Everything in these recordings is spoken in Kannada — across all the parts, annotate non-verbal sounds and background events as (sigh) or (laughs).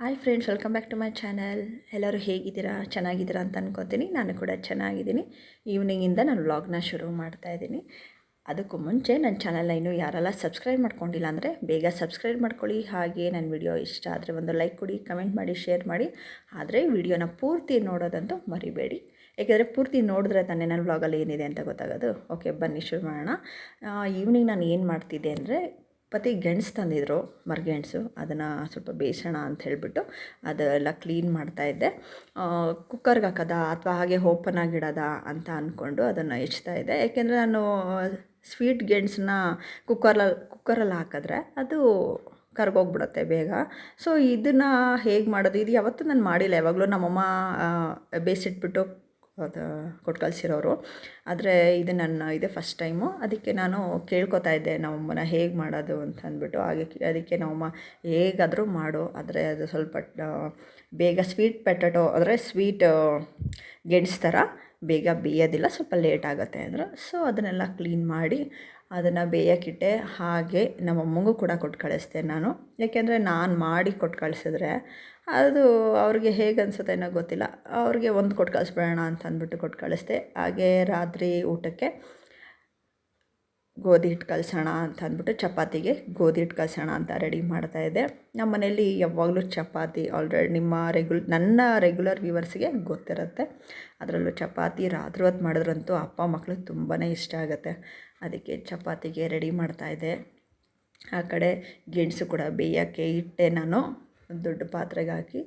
Hi friends welcome back to my channel ಎಲ್ಲರೂ ಹೇಗಿದ್ದೀರಾ? ಚೆನ್ನಾಗಿದ್ದೀರಾ ಅಂತ ಅನ್ಕೋತೀನಿ. ನಾನು ಕೂಡ ಚೆನ್ನಾಗಿದ್ದೀನಿ. ಈವ್ನಿಂಗಿಂದ ನಾನು ವ್ಲಾಗ್ನ ಶುರು ಮಾಡ್ತಾ ಇದ್ದೀನಿ. ಅದಕ್ಕೂ ಮುಂಚೆ ನನ್ನ ಚಾನಲ್ನ ಇನ್ನೂ ಯಾರೆಲ್ಲ ಸಬ್ಸ್ಕ್ರೈಬ್ ಮಾಡ್ಕೊಂಡಿಲ್ಲ ಅಂದರೆ ಬೇಗ ಸಬ್ಸ್ಕ್ರೈಬ್ ಮಾಡ್ಕೊಳ್ಳಿ. ಹಾಗೆ ನನ್ನ ವಿಡಿಯೋ ಇಷ್ಟ ಆದರೆ ಒಂದು ಲೈಕ್ ಕೊಡಿ ಕಮೆಂಟ್ ಮಾಡಿ ಶೇರ್ ಮಾಡಿ. ಆದರೆ ವಿಡಿಯೋನ ಪೂರ್ತಿ ನೋಡೋದಂತೂ ಮರಿಬೇಡಿ. ಏಕೆಂದರೆ ಪೂರ್ತಿ ನೋಡಿದ್ರೆ ತಾನೇ ನನ್ನ ವ್ಲಾಗಲ್ಲಿ ಏನಿದೆ ಅಂತ ಗೊತ್ತಾಗೋದು. ಓಕೆ ಬನ್ನಿ ಶುರು ಮಾಡೋಣ. ಈವ್ನಿಂಗ್ ನಾನು ಏನು ಮಾಡ್ತಿದ್ದೆ ಅಂದರೆ ಪತಿ ಗೆಣಸು ತಂದಿದ್ರು ಮರಗೆಣಸು ಅದನ್ನು ಸ್ವಲ್ಪ ಬೇಯಿಸೋಣ ಅಂತ ಹೇಳಿಬಿಟ್ಟು ಅದೆಲ್ಲ ಕ್ಲೀನ್ ಮಾಡ್ತಾಯಿದ್ದೆ ಕುಕ್ಕರ್ಗೆ ಹಾಕೋದ ಅಥವಾ ಹಾಗೆ ಓಪನ್ ಆಗಿಡೋದ ಅಂತ ಅಂದ್ಕೊಂಡು ಅದನ್ನು ಹೆಚ್ತಾ ಇದ್ದೆ. ಯಾಕೆಂದರೆ ನಾನು ಸ್ವೀಟ್ ಗೆಣಸನ್ನ ಕುಕ್ಕರಲ್ಲಿ ಕುಕ್ಕರಲ್ಲಿ ಹಾಕಿದ್ರೆ ಅದು ಕರ್ಗೋಗ್ಬಿಡುತ್ತೆ ಬೇಗ. ಸೊ ಇದನ್ನು ಹೇಗೆ ಮಾಡೋದು? ಇದು ಯಾವತ್ತೂ ನಾನು ಮಾಡಿಲ್ಲ. ಯಾವಾಗಲೂ ನಮ್ಮಮ್ಮ ಬೇಯಿಸಿಟ್ಬಿಟ್ಟು ಅದು ಕೊಟ್ಟು ಕಳಿಸಿರೋರು ಆದರೆ ಇದು ನನ್ನ, ಇದೆ ಫಸ್ಟ್ ಟೈಮು ಅದಕ್ಕೆ ನಾನು ಕೇಳ್ಕೊತಾ ಇದ್ದೆ ನಮ್ಮಮ್ಮನ ಹೇಗೆ ಮಾಡೋದು? ಅಂತ ಅಂದ್ಬಿಟ್ಟು. ಹಾಗೆ ಅದಕ್ಕೆ ನಮ್ಮಮ್ಮ, ಹೇಗಾದರೂ ಮಾಡು. ಆದರೆ ಅದು ಸ್ವಲ್ಪ ಬೇಗ ಸ್ವೀಟ್ ಪೆಟಟೊ ಅಂದರೆ ಸ್ವೀಟ್ ಗೆಣಸು ಥರ ಬೇಗ ಬೇಯೋದಿಲ್ಲ. ಸ್ವಲ್ಪ ಲೇಟ್ ಆಗುತ್ತೆ ಅಂದರು. ಸೊ ಅದನ್ನೆಲ್ಲ ಕ್ಲೀನ್ ಮಾಡಿ ಅದನ್ನು ಬೇಯೋಕ್ಕಿಟ್ಟೆ ಹಾಗೆ ನಮ್ಮಮ್ಮಗೂ ಕೂಡ ಕೊಟ್ಟು ಕಳಿಸ್ದೆ ನಾನು. ಯಾಕೆಂದರೆ ನಾನು ಮಾಡಿ ಕೊಟ್ಟು ಕಳಿಸಿದ್ರೆ ಅದು ಅವ್ರಿಗೆ ಹೇಗೆ ಅನ್ಸುತ್ತೆ ಏನೋ ಗೊತ್ತಿಲ್ಲ. ಅವ್ರಿಗೆ ಒಂದು ಕೊಟ್ಟು ಕಳಿಸ್ಬಿಡೋಣ ಅಂತ ಅಂದ್ಬಿಟ್ಟು ಕೊಟ್ಟು ಕಳಿಸ್ದೆ. ಹಾಗೆ ರಾತ್ರಿ ಊಟಕ್ಕೆ ಗೋಧಿ ಹಿಟ್ಟು ಕಳ್ಸೋಣ ಅಂತ ಅಂದ್ಬಿಟ್ಟು ಚಪಾತಿಗೆ ಗೋಧಿ ಹಿಟ್ಟು ಕಳ್ಸೋಣ ಅಂತ ರೆಡಿ ಮಾಡ್ತಾಯಿದ್ದೆ ನಮ್ಮ ಮನೇಲಿ ಯಾವಾಗಲೂ ಚಪಾತಿ ಆಲ್ರೆಡಿ ನಿಮ್ಮ ರೆಗ್ಯುಲ್ ನನ್ನ ರೆಗ್ಯುಲರ್ ವ್ಯೂವರ್ಸ್ಗೆ ಗೊತ್ತಿರುತ್ತೆ. ಅದರಲ್ಲೂ ಚಪಾತಿ ರಾತ್ರಿ ಹೊತ್ತು ಮಾಡಿದ್ರಂತೂ ಅಪ್ಪ ಮಕ್ಕಳು ತುಂಬಾ ಇಷ್ಟ ಆಗುತ್ತೆ. ಅದಕ್ಕೆ ಚಪಾತಿಗೆ ರೆಡಿ ಮಾಡ್ತಾಯಿದ್ದೆ ಆ ಕಡೆ ಗೆಣಸು ಕೂಡ ಬೇಯೋಕ್ಕೆ ಇಟ್ಟೆ ನಾನು. ದೊಡ್ಡ ಪಾತ್ರೆಗೆ ಹಾಕಿ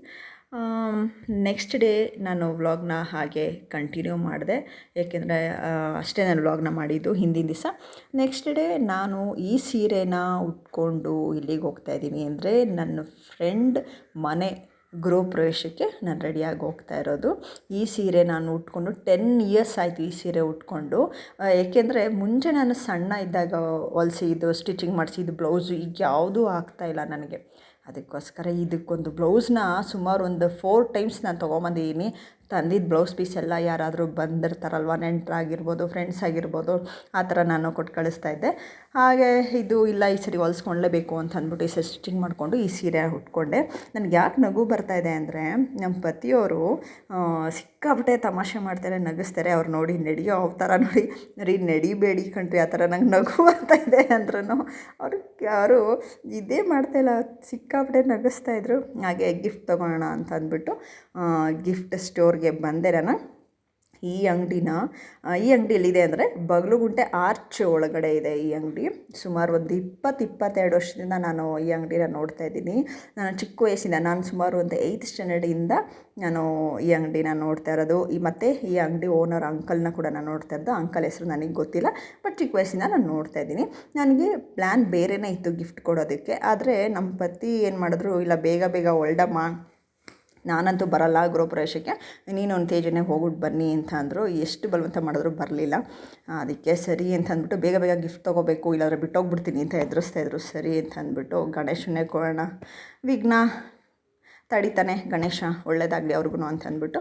ನೆಕ್ಸ್ಟ್ ಡೇ ನಾನು ವ್ಲಾಗ್ನ ಹಾಗೆ ಕಂಟಿನ್ಯೂ ಮಾಡಿದೆ. ಏಕೆಂದರೆ ಅಷ್ಟೇ ನಾನು ವ್ಲಾಗ್ನ ಮಾಡಿದ್ದು ಹಿಂದಿನ ದಿವಸ. ನೆಕ್ಸ್ಟ್ ಡೇ ನಾನು ಈ ಸೀರೆನ ಉಟ್ಕೊಂಡು ಇಲ್ಲಿಗೆ ಹೋಗ್ತಾ ಇದ್ದೀನಿ ಅಂದರೆ ನನ್ನ ಫ್ರೆಂಡ್ ಮನೆ ಗೃಹ ಪ್ರವೇಶಕ್ಕೆ ನಾನು ರೆಡಿಯಾಗಿ ಹೋಗ್ತಾ ಇರೋದು. ಈ ಸೀರೆ ನಾನು ಉಟ್ಕೊಂಡು ಟೆನ್ ಇಯರ್ಸ್ ಆಯಿತು ಈ ಸೀರೆ ಉಟ್ಕೊಂಡು. ಏಕೆಂದರೆ ಮುಂಚೆ ನಾನು ಸಣ್ಣ ಇದ್ದಾಗ ಹೊಲಿಸಿದ್ದು ಸ್ಟಿಚಿಂಗ್ ಮಾಡಿಸಿದ್ದು ಬ್ಲೌಸು ಈಗ ಯಾವುದೂ ಆಗ್ತಾಯಿಲ್ಲ ನನಗೆ. ಅದಕ್ಕೋಸ್ಕರ ಇದಕ್ಕೊಂದು ಬ್ಲೌಸ್ನ ಸುಮಾರು ಒಂದು ಫೋರ್ ಟೈಮ್ಸ್ ನಾನು ತೊಗೊಂಬಂದಿದ್ದೀನಿ ತಂದಿದ್ದ ಬ್ಲೌಸ್ ಪೀಸ್ ಎಲ್ಲ ಯಾರಾದರೂ ಬಂದಿರ್ತಾರಲ್ವ ನೆಂಟರಾಗಿರ್ಬೋದು ಫ್ರೆಂಡ್ಸ್ ಆಗಿರ್ಬೋದು, ಆ ಥರ ನಾನು ಕೊಟ್ಟು ಕಳಿಸ್ತಾ ಇದ್ದೆ. ಹಾಗೆ ಇದು ಇಲ್ಲ, ಈ ಸರಿ ಹೊಲ್ಸ್ಕೊಳ್ಳೇಬೇಕು ಅಂತ ಅಂದ್ಬಿಟ್ಟು ಈ ಸರಿ ಸ್ಟಿಚಿಂಗ್ ಮಾಡಿಕೊಂಡು ಈ ಸೀರೆ ಉಟ್ಕೊಂಡೆ. ನನಗೆ ಯಾಕೆ ನಗು ಬರ್ತಾಯಿದೆ ಅಂದರೆ ನಮ್ಮ ಪತಿಯವರು ಸಿಕ್ಕಾಪಟ್ಟೆ ತಮಾಷೆ ಮಾಡ್ತಾರೆ, ನಗಿಸ್ತಾರೆ, ಅವ್ರು ನೋಡಿ ನಡೆಯೋ ಥರ ನೋಡಿ, ರೀ ನಡಿಬೇಡಿ ಕಣ್ರಿ, ಆ ಥರ ನಂಗೆ ನಗು (laughs) ಇದೆ ಅಂದ್ರೂ ಅವ್ರು ಯಾರು ಇದೇ ಮಾಡ್ತಾಯಿಲ್ಲ ಸಿಕ್ಕಾಬಿಟ್ಟೆ ನಗಿಸ್ತಾಯಿದ್ರು ಹಾಗೆ ಗಿಫ್ಟ್ ತೊಗೊಳೋಣ ಅಂತ ಅಂದ್ಬಿಟ್ಟು ಗಿಫ್ಟ್ ಸ್ಟೋರ್ಗೆ ಬಂದೆ ಬಂದಿರೋಣ ಈ ಅಂಗಡಿನ ಈ ಅಂಗಡಿ ಎಲ್ಲಿದೆ ಅಂದರೆ ಬಗಲುಗುಂಟೆ ಆರ್ಚ್ ಒಳಗಡೆ ಇದೆ ಈ ಅಂಗಡಿ. ಸುಮಾರು ಒಂದು ಇಪ್ಪತ್ತು, ಇಪ್ಪತ್ತೆರಡು ವರ್ಷದಿಂದ ನಾನು ಈ ಅಂಗಡಿನ ನೋಡ್ತಾ ಇದ್ದೀನಿ. ನಾನು ಚಿಕ್ಕ ವಯಸ್ಸಿಂದ, ನಾನು ಸುಮಾರು ಒಂದು ಏಯ್ತ್ ಸ್ಟ್ಯಾಂಡರ್ಡಿಂದ ನಾನು ಈ ಅಂಗಡಿನ ನೋಡ್ತಾ ಇರೋದು. ಈ ಮತ್ತು ಈ ಅಂಗಡಿ ಓನರ್ ಅಂಕಲ್ನ ಕೂಡ ನಾನು ನೋಡ್ತಾ ಇದ್ದು ಅಂಕಲ್ ಹೆಸರು ನನಗೆ ಗೊತ್ತಿಲ್ಲ ಬಟ್ ಚಿಕ್ಕ ವಯಸ್ಸಿಂದ ನಾನು ನೋಡ್ತಾ ಇದ್ದೀನಿ. ನನಗೆ ಪ್ಲ್ಯಾನ್ ಬೇರೆನೇ ಇತ್ತು ಗಿಫ್ಟ್ ಕೊಡೋದಕ್ಕೆ. ಆದರೆ ನಮ್ಮ ಪತಿ ಏನು ಮಾಡಿದ್ರು, ಇಲ್ಲ, ಬೇಗ ಬೇಗ ಒಳ್ಡಮ್ಮ ನಾನಂತೂ ಬರಲ್ಲ ಗೃಹಪ್ರವೇಶಕ್ಕೆ. ನೀನು ಒಂದು ತೇಜನೆ ಹೋಗ್ಬಿಟ್ಟು ಬನ್ನಿ ಅಂತ ಅಂದರು. ಎಷ್ಟು ಬಲವಂತ ಮಾಡಿದ್ರು ಬರಲಿಲ್ಲ. ಅದಕ್ಕೆ ಸರಿ ಅಂತ ಅಂದ್ಬಿಟ್ಟು ಬೇಗ ಬೇಗ ಗಿಫ್ಟ್ ತೊಗೋಬೇಕು, ಇಲ್ಲಾಂದರೆ ಬಿಟ್ಟೋಗ್ಬಿಡ್ತೀನಿ ಅಂತ ಎದುರಿಸ್ತಾ ಇದ್ರು. ಸರಿ ಅಂತ ಅಂದ್ಬಿಟ್ಟು ಗಣೇಶನೇ ಕೊಡೋಣ ವಿಘ್ನ. ತಡಿತಾನೆ ಗಣೇಶ ಒಳ್ಳೇದಾಗಲಿ ಅವ್ರಿಗೂ ಅಂತ ಅಂದ್ಬಿಟ್ಟು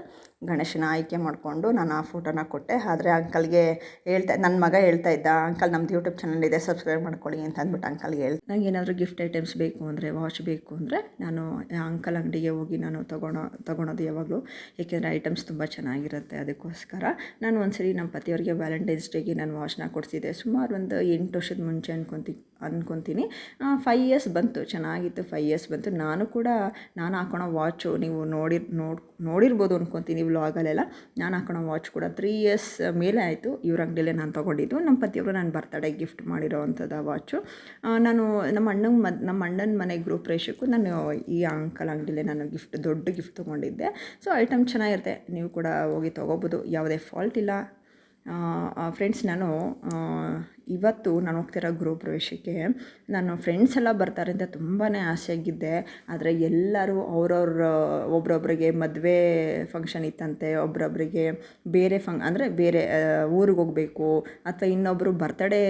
ಗಣೇಶನ ಆಯ್ಕೆ ಮಾಡಿಕೊಂಡು ನಾನು ಆ ಫೋಟೋನ ಕೊಟ್ಟೆ. ಆದರೆ ಅಂಕಲ್ಗೆ ಹೇಳ್ತಾ ನನ್ನ ಮಗ ಹೇಳ್ತಾ ಇದ್ದ, ಅಂಕಲ್ ನಮ್ಮದು ಯೂಟ್ಯೂಬ್ ಚಾನಲ್ ಇದೆ ಸಬ್ಸ್ಕ್ರೈಬ್ ಮಾಡ್ಕೊಳ್ಳಿ ಅಂತ ಅಂದ್ಬಿಟ್ಟು ಅಂಕಲ್ಗೆ ಹೇಳಿ, ನಂಗೆ ಏನಾದರೂ ಗಿಫ್ಟ್ ಐಟಮ್ಸ್ ಬೇಕು ಅಂದರೆ ವಾಚ್ ಬೇಕು ಅಂದರೆ ನಾನು ಅಂಕಲ್ ಅಂಗಡಿಗೆ ಹೋಗಿ ನಾನು ತೊಗೊಳೋ ತೊಗೊಳೋದು ಯಾವಾಗಲೂ. ಏಕೆಂದರೆ ಐಟಮ್ಸ್ ತುಂಬ ಚೆನ್ನಾಗಿರುತ್ತೆ ಅದಕ್ಕೋಸ್ಕರ. ನಾನು ಒಂದ್ಸರಿ ನಮ್ಮ ಪತಿಯವರಿಗೆ ವ್ಯಾಲೆಂಟೈನ್ಸ್ ಡೇಗೆ ನಾನು ವಾಚ್ನ ಕೊಡಿಸಿದ್ದೆ. ಸುಮಾರು ಒಂದು ಎಂಟು ವರ್ಷದ ಮುಂಚೆ ಅನ್ಕೊತಿ ಅಂದ್ಕೊತೀನಿ ಫೈವ್ ಇಯರ್ಸ್ ಬಂತು, ಚೆನ್ನಾಗಿತ್ತು ಫೈ ಇಯರ್ಸ್ ಬಂತು. ನಾನು ಕೂಡ, ನಾನು ಹಾಕೊಳೋ ವಾಚು ನೀವು ನೋಡಿ ನೋಡಿ, ನೋಡಿರ್ಬೋದು ಅನ್ಕೊತೀನಿ ವ್ಲಾಗಲ್ಲೆಲ್ಲ ನಾನು ಹಾಕೊಳೋ ವಾಚ್ ಕೂಡ ತ್ರೀ ಇಯರ್ಸ್ ಮೇಲೆ ಆಯಿತು. ಇವ್ರ ಅಂಗಡಿಯಲ್ಲೇ ನಾನು ತೊಗೊಂಡಿದ್ದು. ನಮ್ಮ ಪತಿಯವರು ನಾನು ಬರ್ತಡೇ ಗಿಫ್ಟ್ ಮಾಡಿರೋ ಅಂಥದ್ದು ವಾಚು ನಾನು ನಮ್ಮ ಅಣ್ಣಂಗೆ ಮದ್ ನಮ್ಮ ಅಣ್ಣನ ಮನೆ ಗ್ರೂಪ್ ರೇಷಕ್ಕೂ ನಾನು ಈ ಅಂಕಲ್ ಅಂಗಡಿಯಲ್ಲೇ ನಾನು ಗಿಫ್ಟ್ ದೊಡ್ಡ ಗಿಫ್ಟ್ ತೊಗೊಂಡಿದ್ದೆ. ಸೊ ಐಟಮ್ ಚೆನ್ನಾಗಿರುತ್ತೆ. ನೀವು ಕೂಡ ಹೋಗಿ ತೊಗೋಬೋದು. ಯಾವುದೇ ಫಾಲ್ಟ್ ಇಲ್ಲ. ಫ್ರೆಂಡ್ಸ್ ನಾನು ಇವತ್ತು ನಾನು ಹೋಗ್ತಿರೋ ಗೃಹ ಪ್ರವೇಶಕ್ಕೆ ನಾನು ಫ್ರೆಂಡ್ಸ್ ಎಲ್ಲ ಬರ್ತಾರೆ ಅಂತ ತುಂಬಾ ಆಸೆಯಾಗಿದ್ದೆ. ಆದರೆ ಎಲ್ಲರೂ ಅವ್ರವ್ರ, ಒಬ್ರೊಬ್ರಿಗೆ ಮದುವೆ ಫಂಕ್ಷನ್ ಇತ್ತಂತೆ, ಒಬ್ರೊಬ್ರಿಗೆ ಬೇರೆ ಫಂಗ್ ಅಂದರೆ ಬೇರೆ ಊರಿಗೆ ಹೋಗಬೇಕು ಅಥವಾ ಇನ್ನೊಬ್ಬರು ಬರ್ತಡೇ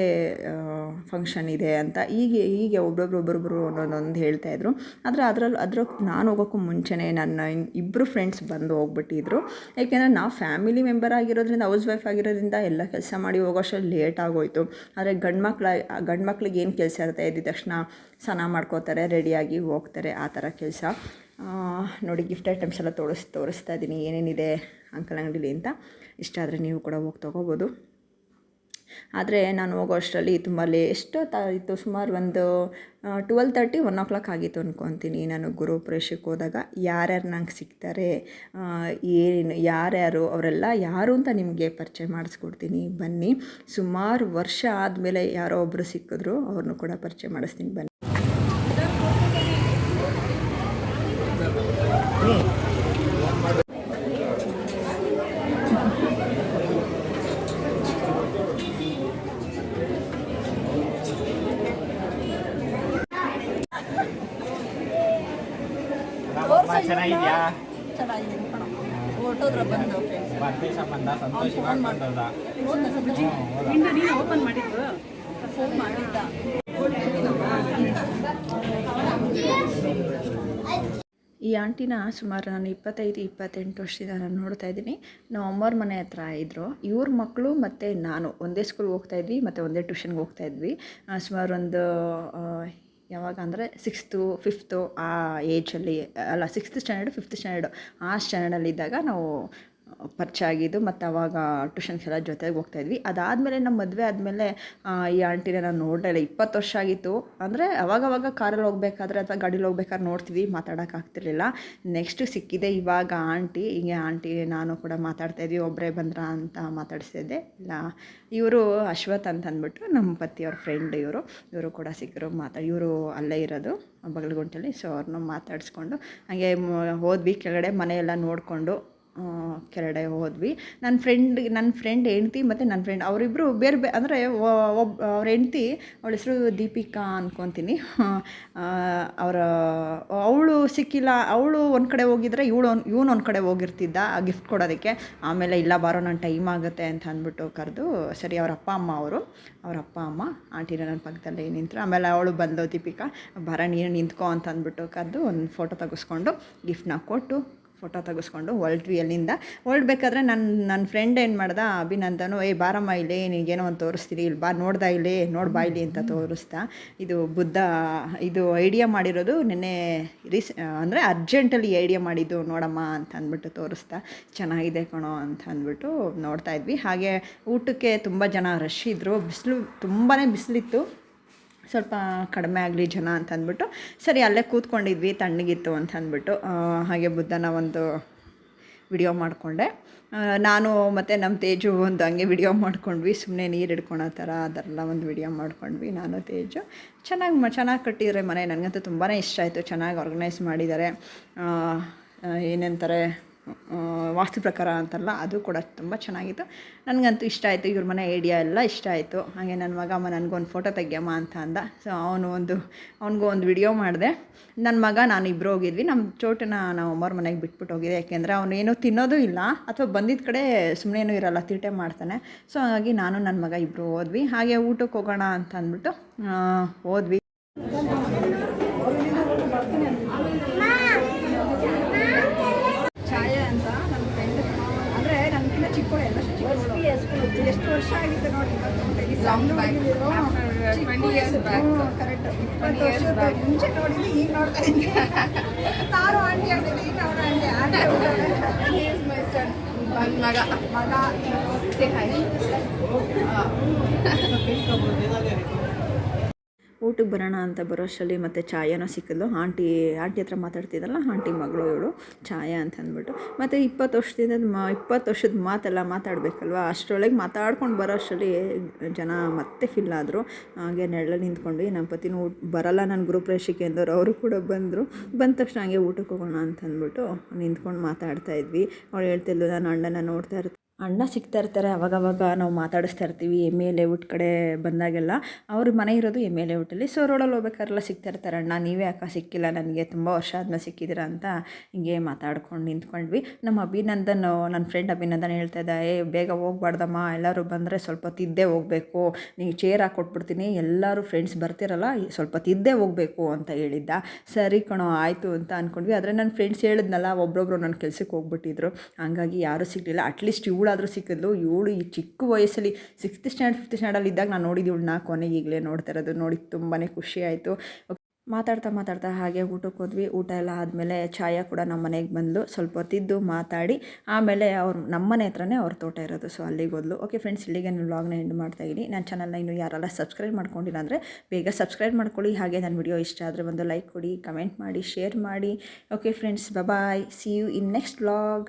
ಫಂಕ್ಷನ್ ಇದೆ ಅಂತ ಹೀಗೆ ಹೀಗೆ ಒಬ್ಬೊಬ್ರು ಒಬ್ಬೊಬ್ಬರು ಒಂದೊಂದು ಹೇಳ್ತಾಯಿದ್ರು ಆದರೆ ಅದರಲ್ಲಿ ಅದ್ರ ನಾನು ಹೋಗೋಕ್ಕೂ ಮುಂಚೆನೇ ನನ್ನ ಇಬ್ಬರು ಫ್ರೆಂಡ್ಸ್ ಬಂದು ಹೋಗ್ಬಿಟ್ಟಿದ್ರು. ಏಕೆಂದರೆ ನಾವು ಫ್ಯಾಮಿಲಿ ಮೆಂಬರ್ ಆಗಿರೋದ್ರಿಂದ ಹೌಸ್ ವೈಫ್ ಆಗಿರೋದ್ರಿಂದ ಎಲ್ಲ ಕೆಲಸ ಮಾಡಿ ಹೋಗೋಷ್ಟು ಲೇಟ್ ಆಗೋಯ್ತು. ಆದರೆ ಗಂಡು ಮಕ್ಳ, ಗಂಡು ಮಕ್ಳಿಗೆ ಏನು ಕೆಲಸ ಇರುತ್ತೆ? ಎದ್ದ ತಕ್ಷಣ ಸ್ನಾನ ಮಾಡ್ಕೋತಾರೆ, ರೆಡಿಯಾಗಿ ಹೋಗ್ತಾರೆ, ಆ ಥರ ಕೆಲಸ. ನೋಡಿ, ಗಿಫ್ಟ್ ಐಟಮ್ಸ್ ಎಲ್ಲ ತೋರಿಸ್, ತೋರಿಸ್ತಾ ಇದ್ದೀನಿ. ಏನೇನಿದೆ ಅಂಕಲ್ ಅಂಗಡಿಲಿ ಅಂತ. ಇಷ್ಟ ಆದರೆ ನೀವು ಕೂಡ ಹೋಗಿ ತೊಗೋಬೋದು. ಆದರೆ ನಾನು ಹೋಗೋ ಅಷ್ಟರಲ್ಲಿ ತುಂಬ ಲೇ ಎಷ್ಟೊತ್ತಾಯಿತು ಸುಮಾರು ಒಂದು twelve thirty one o'clock ಆಗಿತ್ತು ಅಂದ್ಕೊತೀನಿ ನಾನು ಗುರುಪ್ರವೇಶಕ್ಕೆ ಹೋದಾಗ. ಯಾರ್ಯಾರು ನಂಗೆ ಸಿಗ್ತಾರೆ ಏನು, ಯಾರ್ಯಾರು, ಅವರೆಲ್ಲ ಯಾರು ಅಂತ ನಿಮಗೆ ಪರಿಚಯ ಮಾಡಿಸ್ಕೊಡ್ತೀನಿ. ಬನ್ನಿ. ಸುಮಾರು ವರ್ಷ ಆದಮೇಲೆ ಯಾರೋ ಒಬ್ಬರು ಸಿಕ್ಕಿದ್ರು, ಅವ್ರನ್ನೂ ಕೂಡ ಪರಿಚಯ ಮಾಡಿಸ್ತೀನಿ. ಬನ್ನಿ ಚೆನ್ನಾಗಿದ್ಯಾ ಚೆನ್ನಾಗಿದೆ ಕಣ ಈ ಆಂಟಿನ ಸುಮಾರು ನಾನು ಇಪ್ಪತ್ತೈದು ಇಪ್ಪತ್ತೆಂಟು ವರ್ಷದಿಂದ ನಾನು ನೋಡ್ತಾ ಇದ್ದೀನಿ. ನಾವು ಅಮ್ಮವ್ರ ಮನೆ ಹತ್ರ ಇದ್ದರು ಇವ್ರ ಮಕ್ಕಳು ಮತ್ತು ನಾನು ಒಂದೇ ಸ್ಕೂಲ್ಗೆ ಹೋಗ್ತಾ ಇದ್ವಿ ಮತ್ತು ಒಂದೇ ಟ್ಯೂಷನ್ಗೆ ಹೋಗ್ತಾ ಇದ್ವಿ. ಆ, ಸುಮಾರು ಒಂದು ಯಾವಾಗ ಅಂದರೆ ಸಿಕ್ಸ್ತು ಫಿಫ್ತು ಆ ಏಜಲ್ಲಿ ಅಲ್ಲ ಸಿಕ್ಸ್ತ್ ಸ್ಟ್ಯಾಂಡರ್ಡು ಫಿಫ್ತ್ ಸ್ಟ್ಯಾಂಡರ್ಡು ಆ ಸ್ಟ್ಯಾಂಡರ್ಡಲ್ಲಿದ್ದಾಗ ನಾವು ಪರಿಚಯ ಆಗಿದ್ದು ಮತ್ತು ಅವಾಗ ಟ್ಯೂಷನ್ಗೆಲ್ಲ ಜೊತೆಗೆ ಹೋಗ್ತಾಯಿದ್ವಿ ಅದಾದಮೇಲೆ ನಮ್ಮ ಮದುವೆ ಆದಮೇಲೆ ಈ ಆಂಟಿನ ನಾನು ನೋಡಲೇ ಇಲ್ಲ. ಇಪ್ಪತ್ತು ವರ್ಷ ಆಗಿತ್ತು. ಅಂದರೆ ಅವಾಗವಾಗ ಕಾರಲ್ಲಿ ಹೋಗ್ಬೇಕಾದ್ರೆ ಅಥವಾ ಗಾಡೀಲಿ ಹೋಗ್ಬೇಕಾದ್ರೆ ನೋಡ್ತೀವಿ ಮಾತಾಡೋಕ್ಕಾಗ್ತಿರ್ಲಿಲ್ಲ ನೆಕ್ಸ್ಟ್ ಸಿಕ್ಕಿದೆ ಇವಾಗ ಆಂಟಿ ಹೀಗೆ ಆಂಟಿ ನಾನು ಕೂಡ ಮಾತಾಡ್ತಾ ಇದ್ವಿ. ಒಬ್ಬರೇ ಬಂದ್ರ ಅಂತ ಮಾತಾಡಿಸ್ತಿದ್ದೆ ಇಲ್ಲ, ಇವರು ಅಶ್ವಥ್ ಅಂತ ಅಂದ್ಬಿಟ್ಟು ನಮ್ಮ ಪತಿಯವ್ರ ಫ್ರೆಂಡ್ ಇವರು. ಇವರು ಕೂಡ ಸಿಕ್ಕರು ಮಾತಾಡಿ, ಇವರು ಅಲ್ಲೇ ಇರೋದು ಬಗಲ್ಗುಂಟಲ್ಲಿ ಸೊ ಅವ್ರನ್ನ ಮಾತಾಡಿಸ್ಕೊಂಡು, ಹಾಗೆ ಹೋದ್ವಿ. ಕೆಳಗಡೆ ಮನೆಯೆಲ್ಲ ನೋಡಿಕೊಂಡು ಕೆಳಗಡೆ ಹೋದ್ವಿ. ನನ್ನ ಫ್ರೆಂಡ್ ನನ್ನ ಫ್ರೆಂಡ್ ಹೆಂಡ್ತಿ ಮತ್ತು ನನ್ನ ಫ್ರೆಂಡ್ ಅವರಿಬ್ಬರು ಬೇರೆ ಬೇ, ಅಂದರೆ ಒಬ್ಬ ಅವ್ರ ಹೆಂಡ್ತಿ ಅವಳ ಹೆಸರು ದೀಪಿಕಾ ಅನ್ಕೊತೀನಿ. ಅವರ, ಅವಳು ಸಿಕ್ಕಿಲ್ಲ, ಅವಳು ಒಂದು ಕಡೆ ಹೋಗಿದ್ರೆ ಇವಳು ಇವನು ಒಂದು ಕಡೆ ಹೋಗಿರ್ತಿದ್ದ ಗಿಫ್ಟ್ ಕೊಡೋದಕ್ಕೆ. ಆಮೇಲೆ ಇಲ್ಲ ಬಾರೋ ನನ್ನ ಟೈಮ್ ಆಗುತ್ತೆ ಅಂತ ಅಂದ್ಬಿಟ್ಟು ಕರೆದು, ಸರಿ ಅವ್ರ ಅಪ್ಪ, ಅಮ್ಮ ಅವರು, ಅವ್ರ ಅಪ್ಪ, ಅಮ್ಮ, ಆಂಟಿನ ನನ್ನ ಪಕ್ಕದಲ್ಲಿ ನಿಂತರು. ಆಮೇಲೆ ಅವಳು ಬಂದು ದೀಪಿಕಾ, ಬರ ನೀನು ನಿಂತ್ಕೊ ಅಂತ ಅಂದ್ಬಿಟ್ಟು ಕರೆದು ಒಂದು ಫೋಟೋ ತೆಗೆಸ್ಕೊಂಡು ಗಿಫ್ಟ್ನ ಕೊಟ್ಟು ಫೋಟೋ ತೆಗೆಸ್ಕೊಂಡು ಹೊರಟ್ವಿ ಅಲ್ಲಿಂದ ಹೊರಡ್ಬೇಕಾದ್ರೆ ನನ್ನ ನನ್ನ ಫ್ರೆಂಡ್ ಏನು ಮಾಡ್ದ? ಅಭಿನಂದನು, ಏ ಬಾರಮ್ಮ ಇಲ್ಲಿ, ನಿನಗೇನೋ ಒಂದು ತೋರಿಸ್ತೀರಿ ಇಲ್ಲಿ ಬಾ, ನೋಡ್ದಾ ಇಲ್ಲಿ, ನೋಡಿ ಬಾ ಇಲ್ಲಿ ಅಂತ ತೋರಿಸ್ತಾ ಇದು ಬುದ್ಧ, ಇದು ಐಡಿಯಾ ಮಾಡಿರೋದು ನಿನ್ನೆ ರೀಸ್, ಅಂದರೆ ಅರ್ಜೆಂಟಲ್ಲಿ ಐಡಿಯಾ ಮಾಡಿದ್ದು ನೋಡಮ್ಮ ಅಂತ ಅಂದ್ಬಿಟ್ಟು ತೋರಿಸ್ತಾ ಚೆನ್ನಾಗಿದೆ ಕಣೋ ಅಂತ ಅಂದ್ಬಿಟ್ಟು ನೋಡ್ತಾ ಇದ್ವಿ. ಹಾಗೆ ಊಟಕ್ಕೆ ತುಂಬ ಜನ ರಶ್ ಇದ್ದರು ಬಿಸಿಲು ತುಂಬಾ ಬಿಸಿಲಿತ್ತು. ಸ್ವಲ್ಪ ಕಡಿಮೆ ಆಗಲಿ ಜನ ಅಂತ ಅಂದ್ಬಿಟ್ಟು ಸರಿ, ಅಲ್ಲೇ ಕೂತ್ಕೊಂಡಿದ್ವಿ, ತಣ್ಣಗಿತ್ತು ಅಂತ ಅಂದ್ಬಿಟ್ಟು ಹಾಗೆ ಬುದ್ಧನ ಒಂದು ವಿಡಿಯೋ ಮಾಡಿಕೊಂಡೆ. ನಾನು ಮತ್ತು ನಮ್ಮ ತೇಜು ಒಂದು ಹಂಗೆ ವಿಡಿಯೋ ಮಾಡ್ಕೊಂಡ್ವಿ ಸುಮ್ಮನೆ ನೀರು ಹಿಡ್ಕೊಳೋ ಥರ ಅದೆಲ್ಲ ಒಂದು ವಿಡಿಯೋ ಮಾಡ್ಕೊಂಡ್ವಿ ನಾನು, ತೇಜು. ಚೆನ್ನಾಗಿ ಚೆನ್ನಾಗಿ ಕಟ್ಟಿದರೆ ಮನೆ, ನನಗಂತೂ ತುಂಬಾ ಇಷ್ಟ ಆಯಿತು, ಚೆನ್ನಾಗಿ ಆರ್ಗನೈಸ್ ಮಾಡಿದ್ದಾರೆ. ಏನಂತಾರೆ ವಾಸ್ತು ಪ್ರಕಾರ ಅಂತಲ್ಲ, ಅದು ಕೂಡ ತುಂಬ ಚೆನ್ನಾಗಿತ್ತು. ನನಗಂತೂ ಇಷ್ಟ ಆಯಿತು, ಇವ್ರ ಮನೆ ಐಡಿಯಾ ಎಲ್ಲ ಇಷ್ಟ ಆಯಿತು. ಹಾಗೆ ನನ್ನ ಮಗ ಅಮ್ಮ ನನಗೊಂದು ಫೋಟೋ ತೆಗಿಯಮ್ಮ ಅಂತ ಅಂದ. ಸೊ ಅವನು ಒಂದು, ಅವನಿಗೂ ಒಂದು ವಿಡಿಯೋ ಮಾಡಿದೆ. ನನ್ನ ಮಗ, ನಾನು ಇಬ್ಬರು ಹೋಗಿದ್ವಿ. ನಮ್ಮ ಚೋಟನ ನಾವು ಅಮ್ಮವ್ರ ಮನೆಗೆ ಬಿಟ್ಬಿಟ್ಟು ಹೋಗಿದೆ ಯಾಕೆಂದರೆ ಅವನು ಏನೂ ತಿನ್ನೋದು ಇಲ್ಲ, ಅಥವಾ ಬಂದಿದ್ದ ಕಡೆ ಸುಮ್ಮನೆ ಏನೂ ಇರಲ್ಲ ತೀಟೆ ಮಾಡ್ತಾನೆ. ಸೊ ಹಾಗಾಗಿ ನಾನು ನನ್ನ ಮಗ ಇಬ್ಬರು ಹೋದ್ವಿ. ಹಾಗೆ ಊಟಕ್ಕೆ ಹೋಗೋಣ ಅಂತ ಅಂದ್ಬಿಟ್ಟು ಹೋದ್ವಿ ಛಾಯಾ ಅಂತ ನನ್ನ ಫ್ರೆಂಡ್ ಅಂದರೆ ನನಗಿಂತ ಚಿಕ್ಕವಳು ಎಲ್ಲ ಚಿಕ್ಕವಳು ಎಷ್ಟು ವರ್ಷ ಆಗಿತ್ತು ನೋಡಿ ಕರೆಕ್ಟ್ ಇಪ್ಪತ್ತು ವರ್ಷದ ಮುಂಚೆ ನೋಡಿದ್ವಿ ಈಗ ನೋಡ್ತಾ ಇದ್ದೀನಿ ನಾನು ಆಂಟಿ ಆಗಿದ್ದೀನಿ ಈಗ ಅವ್ರ ಆಂಟಿ ಆಂಟಿ ಮಗ. ಮಗ. ಸೇ ಹಾಯ್ (laughs) ಊಟಕ್ಕೆ ಬರೋಣ ಅಂತ ಬರೋಷ್ಟರಲ್ಲಿ ಮತ್ತು ಚಾಯನೋ ಸಿಕ್ಕಿದ್ಲು. ಆಂಟಿ ಆಂಟಿ ಹತ್ರ ಮಾತಾಡ್ತಿದ್ದಲ್ಲ, ಆಂಟಿ ಮಗಳು ಇವಳು, ಛಾಯಾ ಅಂತ ಅಂದ್ಬಿಟ್ಟು. ಮತ್ತು ಇಪ್ಪತ್ತು ವರ್ಷದಿಂದ ಮ, ಇಪ್ಪತ್ತು ವರ್ಷದ ಮಾತೆಲ್ಲ ಮಾತಾಡಬೇಕಲ್ವ? ಅಷ್ಟರೊಳಗೆ ಮಾತಾಡ್ಕೊಂಡು ಬರೋ ಅಷ್ಟರಲ್ಲಿ ಜನ ಮತ್ತೆ ಫಿಲ್ ಆದರು. ಹಾಗೆ ನೆರಳಲ್ಲಿ ನಿಂತ್ಕೊಂಡು ನಮ್ಮ ಪತಿನೂ ಬರಲ್ಲ ನನ್ನ ಗ್ರೂಪ್ ರೇಷಿಕೆ ಅಂದವರು ಅವರು ಕೂಡ ಬಂದರು. ಬಂದ ತಕ್ಷಣ ಹಾಗೆ ಊಟಕ್ಕೆ ಹೋಗೋಣ ಅಂತ ಅಂದ್ಬಿಟ್ಟು ನಿಂತ್ಕೊಂಡು ಮಾತಾಡ್ತಾ ಇದ್ವಿ. ಅವಳು ಹೇಳ್ತಿದ್ಲು ನಾನು ಅಣ್ಣನ ನೋಡ್ತಾ ಇರ್ತೀನಿ. ಅಣ್ಣ ಸಿಗ್ತಾ ಇರ್ತಾರೆ, ಅವಾಗವಾಗ ನಾವು ಮಾತಾಡಿಸ್ತಾ ಇರ್ತೀವಿ ಎಂ ಎ ಲೇಔಟ್ ಕಡೆ ಬಂದಾಗೆಲ್ಲ ಅವ್ರ ಮನೆ ಇರೋದು ಎಂ ಎ ಲೇಔಟಲ್ಲಿ ಸೊ ರೋಡಲ್ಲಿ ಹೋಗ್ಬೇಕಾರೆಲ್ಲ ಸಿಗ್ತಾ ಇರ್ತಾರೆ, ಅಣ್ಣ, ನೀವೇ ಅಕ್ಕ ಸಿಕ್ಕಿಲ್ಲ, ನನಗೆ ತುಂಬ ವರ್ಷ ಆದ್ಮೇಲೆ ಸಿಕ್ಕಿದ್ದೀರಾ ಅಂತ ಹಿಂಗೆ ಮಾತಾಡ್ಕೊಂಡು ನಿಂತ್ಕೊಂಡ್ವಿ. ನಮ್ಮ ಅಭಿನಂದನ್ ನನ್ನ ಫ್ರೆಂಡ್ ಅಭಿನಂದನ್ ಹೇಳ್ತಾ ಇದ್ದ, ಏ, ಬೇಗ ಹೋಗ್ಬಾರ್ದಮ್ಮ, ಎಲ್ಲರೂ ಬಂದರೆ ಸ್ವಲ್ಪ ತಿದ್ದೇ ಹೋಗಬೇಕು. ನೀವು ಚೇರ್ ಹಾಕ್ಕೊಟ್ಬಿಡ್ತೀನಿ ಎಲ್ಲರೂ ಫ್ರೆಂಡ್ಸ್ ಬರ್ತಿರಲ್ಲ, ಸ್ವಲ್ಪ ತಿದ್ದೇ ಹೋಗಬೇಕು, ಅಂತ ಹೇಳಿದ್ದ. ಸರಿ ಕಣೋ, ಆಯಿತು ಅಂತ ಅಂದ್ಕೊಂಡ್ವಿ ಆದರೆ ನನ್ನ ಫ್ರೆಂಡ್ಸ್ ಹೇಳಿದ್ನಲ್ಲ ಒಬ್ಬೊಬ್ಬರು ನನ್ನ ಕೆಲಸಕ್ಕೆ ಹೋಗ್ಬಿಟ್ಟಿದ್ರು. ಹಂಗಾಗಿ ಯಾರೂ ಸಿಗಲಿಲ್ಲ. ಅಟ್ಲೀಸ್ಟ್ ಇವಳಾದರೂ ಸಿಕ್ಕಿದ್ಲು. ಇವಳು ಈ ಚಿಕ್ಕ ವಯಸ್ಸಲ್ಲಿ ಸಿಕ್ಸ್ತ್ ಸ್ಟ್ಯಾಂಡರ್ಡ್ ಫಿಫ್ತ್ ಸ್ಟ್ಯಾಂಡರ್ಡ್ ಇದ್ದಾಗ ನಾನು ನೋಡಿದ್ದು ಇವಳು ನಾಲ್ಕು ಕೊನೆ ಈಗಲೇ ನೋಡ್ತಾ ಇರೋದು. ನೋಡಿ ತುಂಬಾ ಖುಷಿ ಆಯಿತು. ಮಾತಾಡ್ತಾ ಮಾತಾಡ್ತಾ ಹಾಗೆ ಊಟಕ್ಕೆ ಹೋದ್ವಿ. ಊಟ ಎಲ್ಲ ಆದಮೇಲೆ ಛಾಯಾ ಕೂಡ ನಮ್ಮ ಮನೆಗೆ ಬಂದಳು ಸ್ವಲ್ಪ ಹೊತ್ತಿದ್ದು ಮಾತಾಡಿ. ಆಮೇಲೆ ಅವ್ರು ನಮ್ಮ ಮನೆ ಹತ್ರನೇ ಅವ್ರ ತೋಟ ಇರೋದು. ಸೊ ಅಲ್ಲಿಗೆ ಹೋದ್ಲು. ಓಕೆ ಫ್ರೆಂಡ್ಸ್ ಇಲ್ಲಿಗೆ ನಾನು ವ್ಲಾಗ್ನ ಎಂಡ್ ಮಾಡ್ತಾ ಇದ್ದೀನಿ ನನ್ನ ಚಾನಲ್ನ ಇನ್ನು ಯಾರೆಲ್ಲ ಸಬ್ಸ್ಕ್ರೈಬ್ ಮಾಡ್ಕೊಂಡಿಲ್ಲ ಅಂದರೆ ಬೇಗ ಸಬ್ಸ್ಕ್ರೈಬ್ ಮಾಡ್ಕೊಳ್ಳಿ. ಹಾಗೆ ನನ್ನ ವಿಡಿಯೋ ಇಷ್ಟ ಆದರೆ ಒಂದು ಲೈಕ್ ಕೊಡಿ ಕಮೆಂಟ್ ಮಾಡಿ ಶೇರ್ ಮಾಡಿ. Okay friends bye see you in next vlog